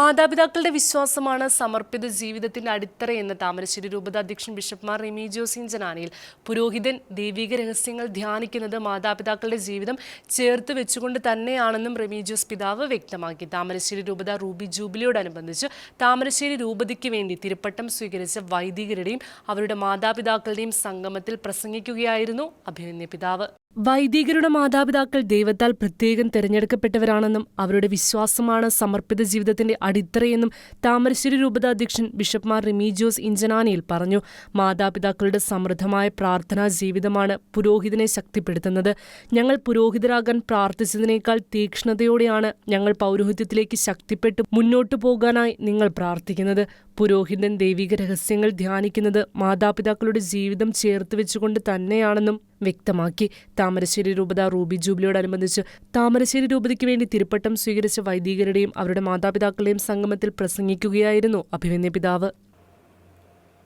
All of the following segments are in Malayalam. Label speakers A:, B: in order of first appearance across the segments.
A: മാതാപിതാക്കളുടെ വിശ്വാസമാണ് സമർപ്പിത ജീവിതത്തിന്റെ അടിത്തറ എന്ന് താമരശ്ശേരി രൂപത അധ്യക്ഷൻ ബിഷപ്പ്മാർ റിമി ജോസിൻ ജനാനിയിൽ. പുരോഹിതൻ ദൈവിക രഹസ്യങ്ങൾ ധ്യാനിക്കുന്നത് മാതാപിതാക്കളുടെ ജീവിതം ചേർത്ത് വെച്ചുകൊണ്ട് തന്നെയാണെന്നും റിമി ജോസ് പിതാവ് വ്യക്തമാക്കി. താമരശ്ശേരി രൂപത റൂബി ജൂബിലിയോടനുബന്ധിച്ച് താമരശ്ശേരി രൂപതയ്ക്ക് വേണ്ടി തിരുപ്പട്ടം സ്വീകരിച്ച വൈദികരുടെയും അവരുടെ മാതാപിതാക്കളുടെയും സംഗമത്തിൽ പ്രസംഗിക്കുകയായിരുന്നു അഭിമന്യ പിതാവ്. വൈദികരുടെ മാതാപിതാക്കൾ ദൈവത്താൽ പ്രത്യേകം തിരഞ്ഞെടുക്കപ്പെട്ടവരാണെന്നും അവരുടെ വിശ്വാസമാണ് സമർപ്പിത ജീവിതത്തിന്റെ അടിത്തറയെന്നും താമരശ്ശേരി രൂപത അധ്യക്ഷൻ ബിഷപ്പ്മാർ റിമി ജോസ് ഇഞ്ചനാനിയിൽ പറഞ്ഞു. മാതാപിതാക്കളുടെ സമൃദ്ധമായ പ്രാർത്ഥനാ ജീവിതമാണ് പുരോഹിതനെ ശക്തിപ്പെടുത്തുന്നത്. ഞങ്ങൾ പുരോഹിതരാകാൻ പ്രാർത്ഥിച്ചതിനേക്കാൾ തീക്ഷ്ണതയോടെയാണ് ഞങ്ങൾ പൗരോഹിത്യത്തിലേക്ക് ശക്തിപ്പെട്ട് മുന്നോട്ടു പോകാനായി നിങ്ങൾ പ്രാർത്ഥിക്കുന്നത്. പുരോഹിതൻ ദൈവിക രഹസ്യങ്ങൾ ധ്യാനിക്കുന്നത് മാതാപിതാക്കളുടെ ജീവിതം ചേർത്ത് വെച്ചുകൊണ്ട് തന്നെയാണെന്നും വ്യക്തമാക്കി. താമരശ്ശേരി രൂപത റൂബി ജൂബിലിയോടനുബന്ധിച്ച് താമരശ്ശേരി രൂപതയ്ക്ക് വേണ്ടി തിരുപ്പട്ടം സ്വീകരിച്ച വൈദികരുടെയും അവരുടെ മാതാപിതാക്കളുടെയും സംഗമത്തിൽ പ്രസംഗിക്കുകയായിരുന്നു അഭിമന്യ പിതാവ്.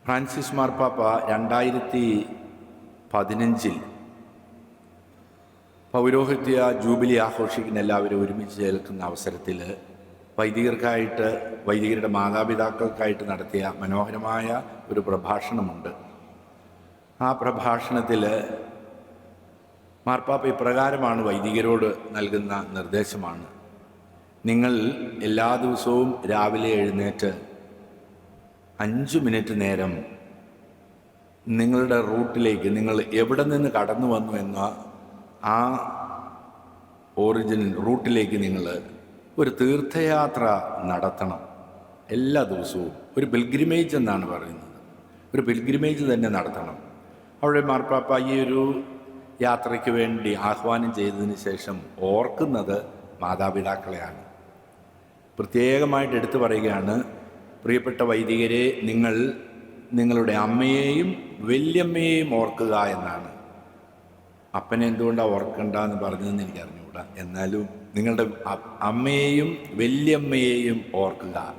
B: ഫ്രാൻസിസ് മാർപ്പാപ്പ രണ്ടായിരത്തി പതിനഞ്ചിൽ പൗരോഹിത്യ ജൂബിലി ആഘോഷിക്കുന്ന എല്ലാവരും ഒരുമിച്ച് ചേർക്കുന്ന അവസരത്തിൽ വൈദികർക്കായിട്ട് വൈദികരുടെ മാതാപിതാക്കൾക്കായിട്ട് നടത്തിയ മനോഹരമായ ഒരു പ്രഭാഷണമുണ്ട്. ആ പ്രഭാഷണത്തിൽ മാർപ്പാപ്പ ഇപ്രകാരമാണ് വൈദികരോട് നൽകുന്ന നിർദ്ദേശമാണ്. നിങ്ങൾ എല്ലാ ദിവസവും രാവിലെ എഴുന്നേറ്റ് അഞ്ച് മിനിറ്റ് നേരം നിങ്ങളുടെ റൂട്ടിലേക്ക് നിങ്ങൾ എവിടെ നിന്ന് കടന്നു വന്നു എന്ന ആ ഒറിജിനൽ റൂട്ടിലേക്ക് നിങ്ങൾ ഒരു തീർത്ഥയാത്ര നടത്തണം എല്ലാ ദിവസവും. ഒരു പിൽഗ്രിമേജ് എന്നാണ് പറയുന്നത്. ഒരു പിൽഗ്രിമേജ് തന്നെ നടത്തണം. അവിടെ മാർപ്പാപ്പ ഈ ഒരു യാത്രയ്ക്ക് വേണ്ടി ആഹ്വാനം ചെയ്തതിന് ശേഷം ഓർക്കുന്നത് മാതാപിതാക്കളെയാണ്. പ്രത്യേകമായിട്ട് എടുത്തു പറയുകയാണ് പ്രിയപ്പെട്ട വൈദികരെ നിങ്ങൾ നിങ്ങളുടെ അമ്മയെയും വല്യമ്മയെയും ഓർക്കുക എന്നാണ്. അപ്പനെ എന്തുകൊണ്ടാണ് ഓർക്കണ്ട എന്ന് പറഞ്ഞതെന്ന് എനിക്ക് അറിഞ്ഞുകൂടാ എന്നാലും നിങ്ങളുടെ അമ്മയെയും വല്യമ്മയെയും ഓർക്കുക.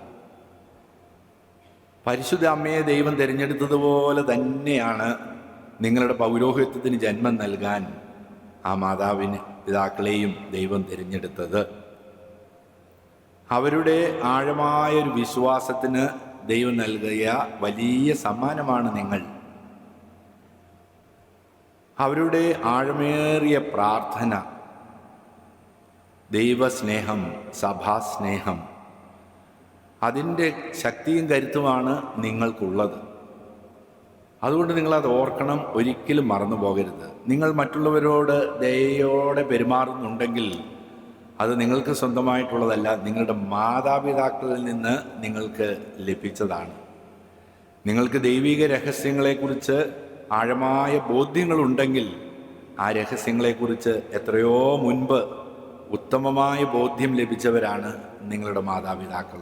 B: പരിശുദ്ധ അമ്മയെ ദൈവം തിരഞ്ഞെടുത്തതുപോലെ തന്നെയാണ് നിങ്ങളുടെ പൗരോഹിത്യത്തിന് ജന്മം നൽകാൻ ആ മാതാവിന് പിതാക്കളെയും ദൈവം തിരഞ്ഞെടുത്തത്. അവരുടെ ആഴമായൊരു വിശ്വാസത്തിന് ദൈവം നൽകിയ വലിയ സമ്മാനമാണ് നിങ്ങൾ. അവരുടെ ആഴമേറിയ പ്രാർത്ഥന ദൈവസ്നേഹം സഭാസ്നേഹം അതിന്റെ ശക്തിയും കരുത്തുമാണ് നിങ്ങൾക്കുള്ളത്. അതുകൊണ്ട് നിങ്ങളത് ഓർക്കണം ഒരിക്കലും മറന്നു പോകരുത്. നിങ്ങൾ മറ്റുള്ളവരോട് ദയോടെ പെരുമാറുന്നുണ്ടെങ്കിൽ അത് നിങ്ങൾക്ക് സ്വന്തമായിട്ടുള്ളതല്ല നിങ്ങളുടെ മാതാപിതാക്കളിൽ നിന്ന് നിങ്ങൾക്ക് ലഭിച്ചതാണ്. നിങ്ങൾക്ക് ദൈവിക രഹസ്യങ്ങളെക്കുറിച്ച് ആഴമായ ബോധ്യങ്ങളുണ്ടെങ്കിൽ ആ രഹസ്യങ്ങളെക്കുറിച്ച് എത്രയോ മുൻപ് ഉത്തമമായ ബോധ്യം ലഭിച്ചവരാണ് നിങ്ങളുടെ മാതാപിതാക്കൾ.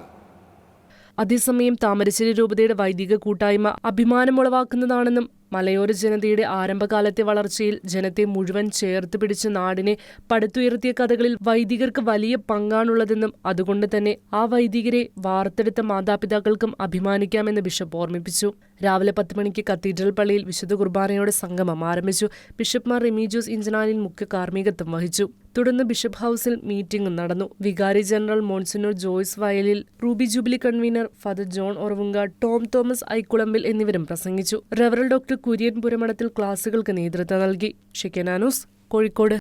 A: അതേസമയം താമരശ്ശേരി രൂപതയുടെ വൈദിക കൂട്ടായ്മ അഭിമാനമുളവാക്കുന്നതാണെന്നും മലയോര ജനതയുടെ ആരംഭകാലത്തെ വളർച്ചയിൽ ജനത്തെ മുഴുവൻ ചേർത്ത് പിടിച്ച് നാടിനെ പടുത്തുയർത്തിയ കഥകളിൽ വൈദികർക്ക് വലിയ പങ്കാണുള്ളതെന്നും അതുകൊണ്ട് തന്നെ ആ വൈദികരെ വാർത്തെടുത്ത മാതാപിതാക്കൾക്കും അഭിമാനിക്കാമെന്ന് ബിഷപ്പ് ഓർമ്മിപ്പിച്ചു. രാവിലെ പത്ത് മണിക്ക് കത്തീഡ്രൽ പള്ളിയിൽ വിശുദ്ധ കുർബാനയോടെ സംഗമം ആരംഭിച്ചു. ബിഷപ്പ്മാർ റിമീജോസ് ഇഞ്ചനാനിൽ മുഖ്യ കാർമ്മികത്വം വഹിച്ചു. തുടർന്ന് ബിഷപ്പ് ഹൌസിൽ മീറ്റിംഗും നടന്നു. വികാരി general monsignor Joyce Vayalil ruby jubilee convener father John ഒറവുങ്ക Tom Thomas Aikkulambil എന്നിവരും പ്രസംഗിച്ചു. റവറൽ ഡോക്ടർ കുര്യൻ പുരമടത്തിൽ ക്ലാസുകൾക്ക് നേതൃത്വം നൽകി. ഷിക്കനാനൂസ് കോഴിക്കോട്.